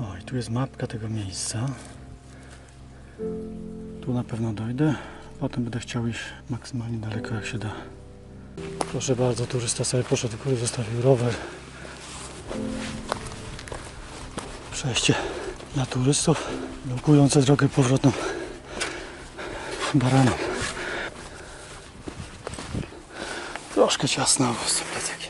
O, i tu jest mapka tego miejsca. Tu na pewno dojdę. Potem będę chciał iść maksymalnie daleko jak się da. Proszę bardzo, turysta sobie poszedł góry, zostawił rower. Przejście dla turystów, blokujące drogę powrotną baranom. Troszkę ciasno tym plecakiem.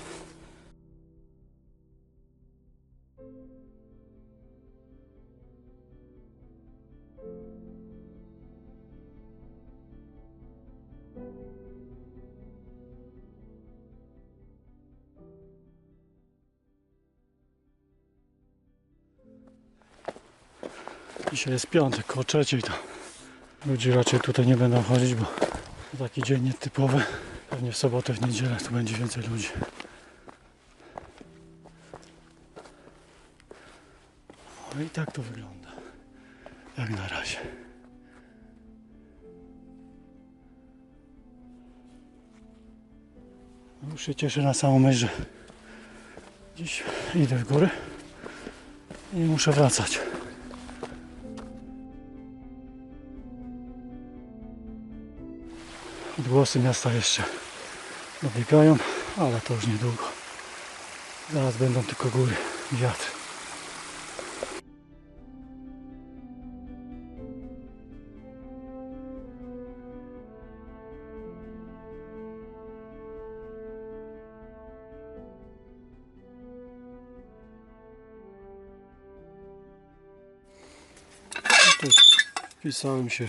Dzisiaj jest piątek, koło trzeciej to ludzie raczej tutaj nie będą chodzić, bo taki dzień nietypowy. Pewnie w sobotę, w niedzielę tu będzie więcej ludzi. No i tak to wygląda. Jak na razie. Już się cieszę na samą myśl, że dziś idę w góry i muszę wracać. Odgłosy miasta jeszcze dobiegają, ale to już niedługo. Zaraz będą tylko góry wiatr. No Wpisałem się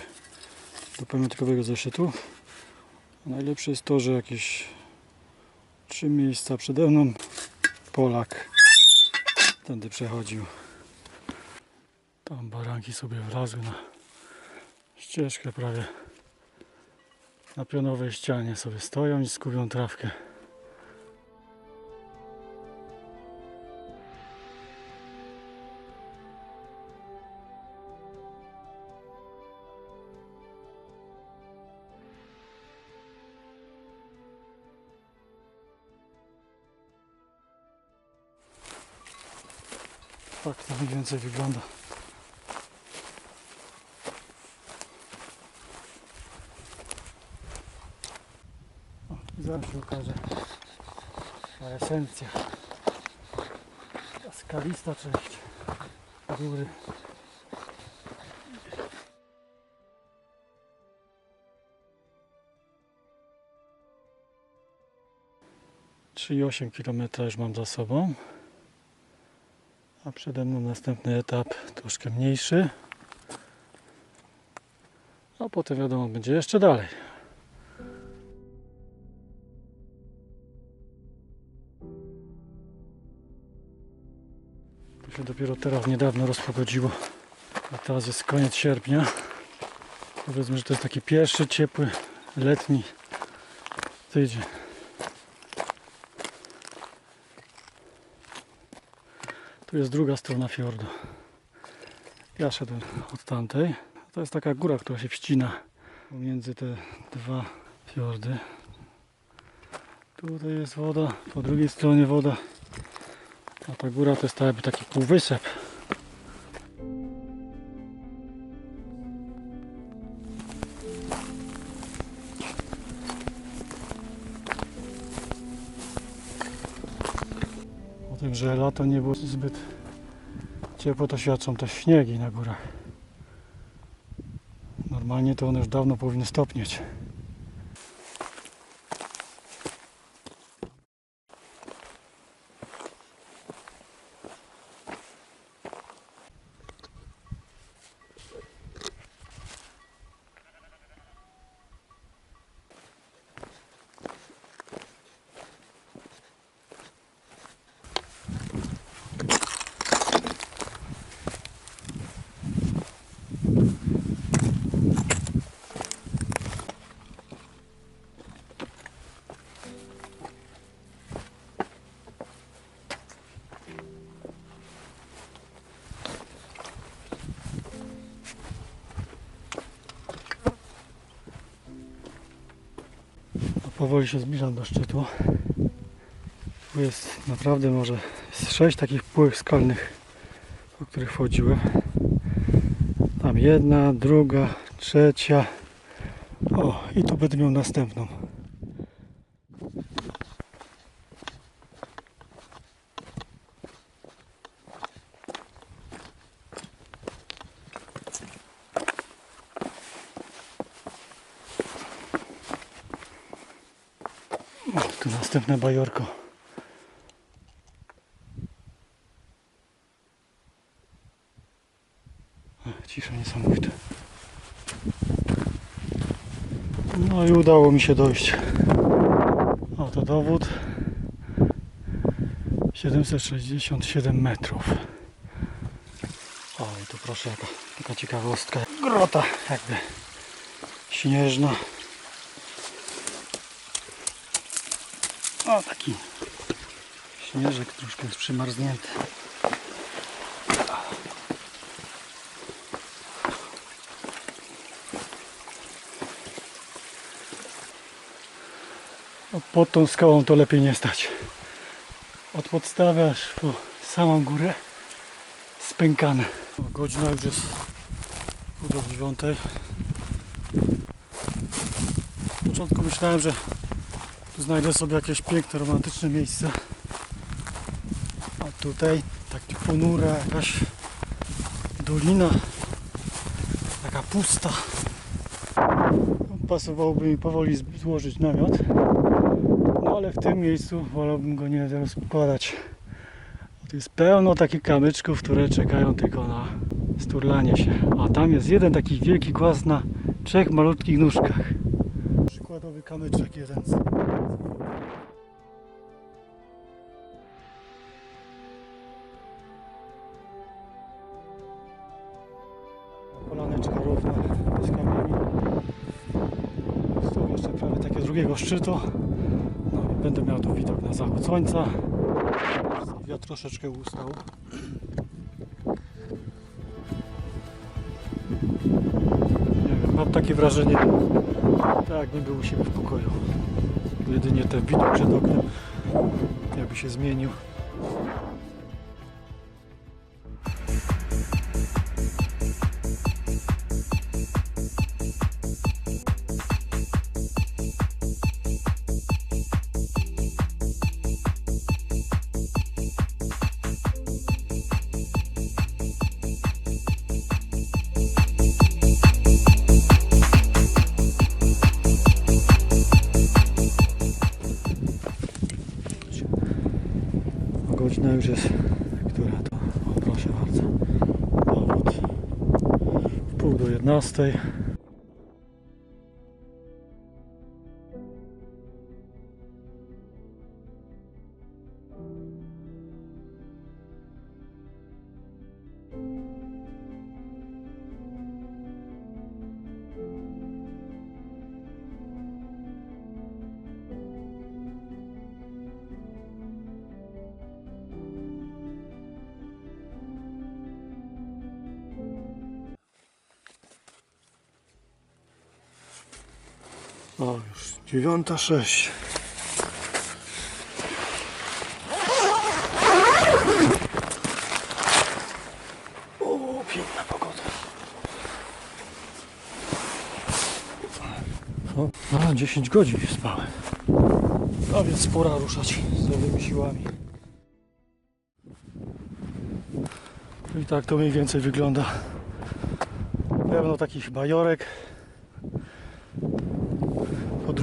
do pamiątkowego zeszytu. Najlepsze jest to, że jakieś trzy miejsca przede mną Polak tędy przechodził. Tam baranki sobie wlazły na ścieżkę prawie na pionowej ścianie sobie stoją i skubią trawkę. Tak to mniej więcej wygląda. O, zaraz się okaże ta esencja. Ta skalista część góry. Trzy i osiem kilometra już mam za sobą. A przede mną następny etap, troszkę mniejszy. A potem wiadomo, będzie jeszcze dalej. To się dopiero teraz niedawno rozpogodziło. A teraz jest koniec sierpnia. Powiedzmy, że to jest taki pierwszy ciepły, letni tydzień. Tu jest druga strona fiordu. Ja szedłem od tamtej. To jest taka góra, która się wcina pomiędzy te dwa fiordy. Tutaj jest woda, po drugiej stronie woda. A ta góra to jest tak jakby taki półwysep. Lato nie było zbyt ciepło, to świadczą też śniegi na górach. Normalnie to one już dawno powinny stopnieć. Powoli się zbliżam do szczytu. Tu jest naprawdę może z sześć takich półek skalnych po których wchodziłem. Tam jedna, druga, trzecia. O, i tu będę miał następną. O, tu następne bajorko. Cisza niesamowita. No i udało mi się dojść. Oto dowód. 767 metrów. O i tu proszę jaka, taka ciekawostka. Grota jakby śnieżna. O taki śnieżek troszkę jest przymarznięty. Pod tą skałą to lepiej nie stać. Od podstawy aż po samą górę spękane. Godzina już jest pół do dziewiątej. W początku myślałem, że tu znajdę sobie jakieś piękne, romantyczne miejsce. A tutaj taka ponura jakaś dolina. Taka pusta. Pasowałoby mi powoli złożyć namiot. No ale w tym miejscu wolałbym go nie rozkładać. Tu jest pełno takich kamyczków, które czekają tylko na sturlanie się. A tam jest jeden taki wielki głaz na trzech malutkich nóżkach. Przykładowy kamyczek jeden Polaneczka równa z kamieni. Tu jeszcze prawie takie drugiego szczytu. No i będę miał tu widok na zachód słońca. Wiatr troszeczkę ustał. Wiem, mam takie wrażenie, tak był u siebie w pokoju. Jedynie ten widok przed oknem jakby się zmienił. Która to? O, proszę bardzo. Dowód. W pół do 11. O, już dziewiąta sześć. O, piękna pogoda. A, 10 godzin spałem. A więc pora ruszać z nowymi siłami. I tak to mniej więcej wygląda. Pełno takich bajorek. Po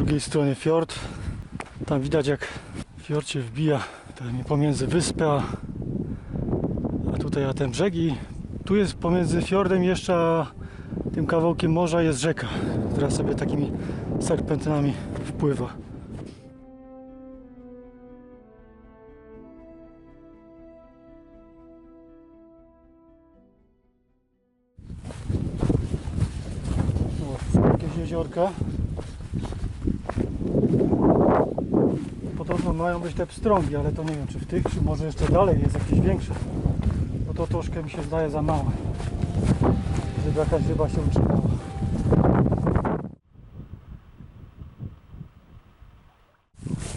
drugiej stronie fiord. Tam widać jak fiord się wbija tam pomiędzy wyspę, a, a tutaj a ten brzeg i tu jest pomiędzy fiordem jeszcze a tym kawałkiem morza jest rzeka, która sobie takimi serpentynami wpływa. O, jakieś jeziorka. Podobno mają być te pstrągi, ale to nie wiem czy w tych, czy może jeszcze dalej jest jakieś większe. Bo to troszkę mi się zdaje za małe. Żeby jakaś ryba się utrzymała.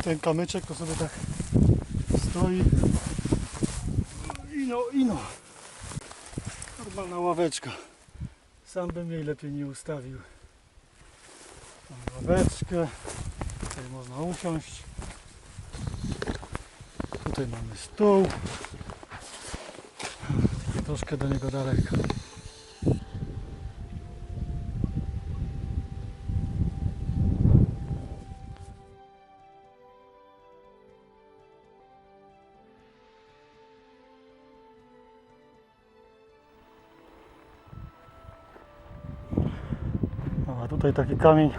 Ten kamyczek to sobie tak stoi. Ino, ino. Normalna ławeczka. Sam bym jej lepiej nie ustawił. Mam ławeczkę. Tutaj można usiąść. Tutaj mamy stół. Troszkę do niego daleko. A tutaj taki kamień,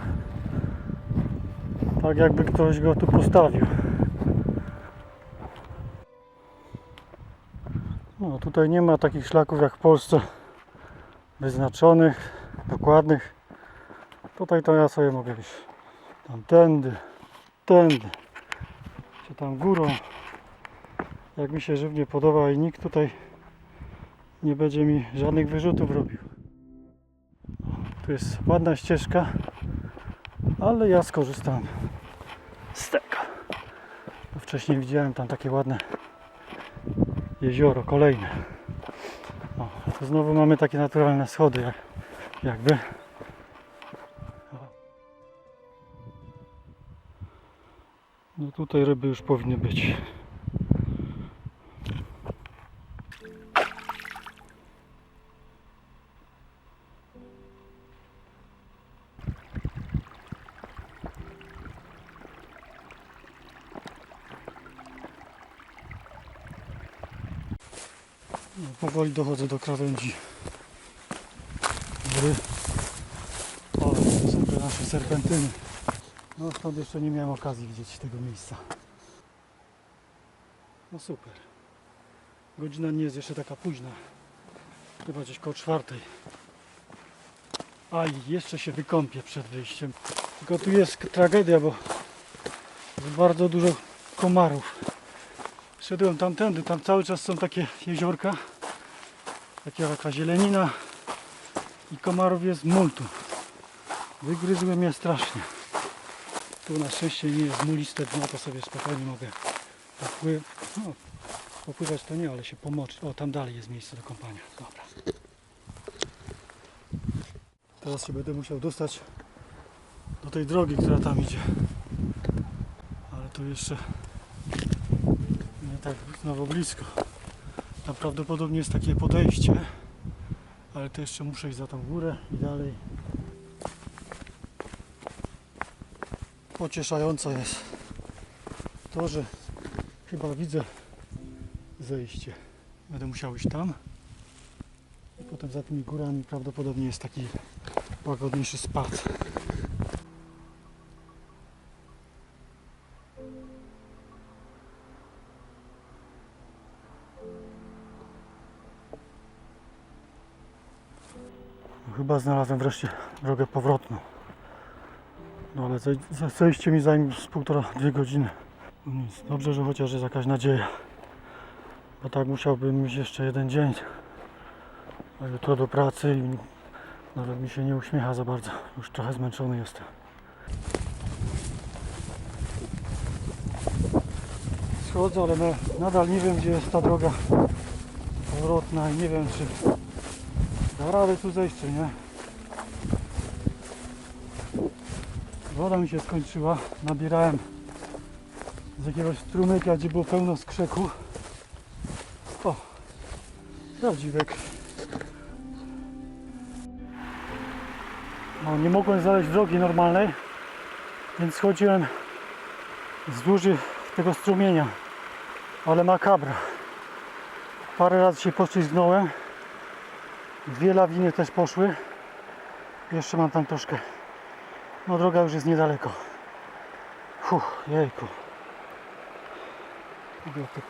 tak jakby ktoś go tu postawił. Tutaj nie ma takich szlaków jak w Polsce, wyznaczonych, dokładnych. Tutaj to ja sobie mogę iść tamtędy, tędy, czy tam górą. Jak mi się żywnie podoba i nikt tutaj nie będzie mi żadnych wyrzutów robił. Tu jest ładna ścieżka, ale ja skorzystam z tego. Wcześniej widziałem tam takie ładne jezioro, kolejne. O, tu znowu mamy takie naturalne schody, jak, jakby. No tutaj ryby już powinny być. Powoli dochodzę do krawędzi góry. O, to są te nasze serpentyny. No stąd jeszcze nie miałem okazji widzieć tego miejsca. No super. Godzina nie jest jeszcze taka późna. Chyba gdzieś koło czwartej. A i jeszcze się wykąpię przed wyjściem. Tylko tu jest tragedia, bo jest bardzo dużo komarów. Szedłem tamtędy, tam cały czas są takie jeziorka, taka, taka zielenina i komarów jest multum. Wygryzły mnie strasznie. Tu na szczęście nie jest muliste dno, to sobie spokojnie mogę popły... no, popływać to nie, ale się pomoczyć. O, tam dalej jest miejsce do kąpania. Dobra. Teraz się będę musiał dostać do tej drogi, która tam idzie. Ale to jeszcze nie tak znowu blisko. Prawdopodobnie jest takie podejście, ale to jeszcze muszę iść za tą górę i dalej. Pocieszające jest to, że chyba widzę zejście. Będę musiał iść tam. I potem za tymi górami prawdopodobnie jest taki łagodniejszy spad. Chyba znalazłem wreszcie drogę powrotną. No ale zej- ze- zejście mi zajmie z półtora, dwie godziny. No nic, dobrze, że chociaż jest jakaś nadzieja. Bo tak musiałbym mieć jeszcze jeden dzień. A jutro do pracy i nawet mi się nie uśmiecha za bardzo. Już trochę zmęczony jestem. Schodzę, ale na, nadal nie wiem gdzie jest ta droga powrotna i nie wiem czy Da radę tu zejść, czy nie? Woda mi się skończyła. Nabierałem z jakiegoś strumyka, gdzie było pełno skrzeku. O! Prawdziwek. No, nie mogłem znaleźć drogi normalnej, więc schodziłem wzdłuż tego strumienia. Ale makabra. Parę razy się poślizgnąłem. Dwie lawiny też poszły. Jeszcze mam tam troszkę. No droga już jest niedaleko. Fuh, jejku.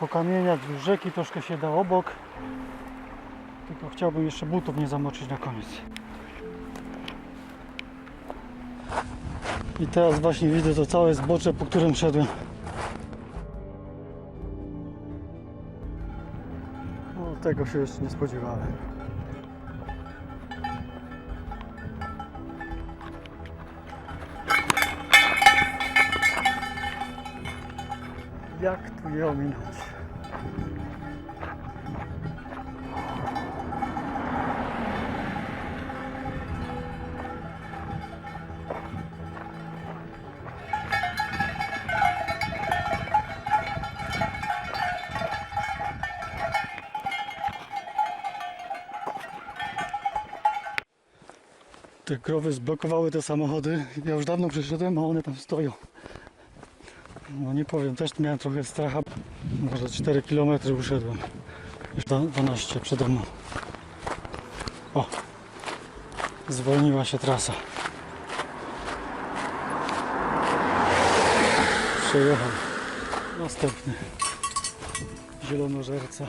Po kamieniach, wzdłuż rzeki troszkę się da obok. Tylko chciałbym jeszcze butów nie zamoczyć na koniec. I teraz właśnie widzę to całe zbocze, po którym szedłem. No, tego się jeszcze nie spodziewałem. Te krowy zblokowały te samochody. Ja już dawno przeszedłem, a one tam stoją. No nie powiem, też miałem trochę stracha. Może 4 km uszedłem. Już da- 12 przede mną. O! Zwolniła się trasa. Przejechał. Następny. Zielonożerca.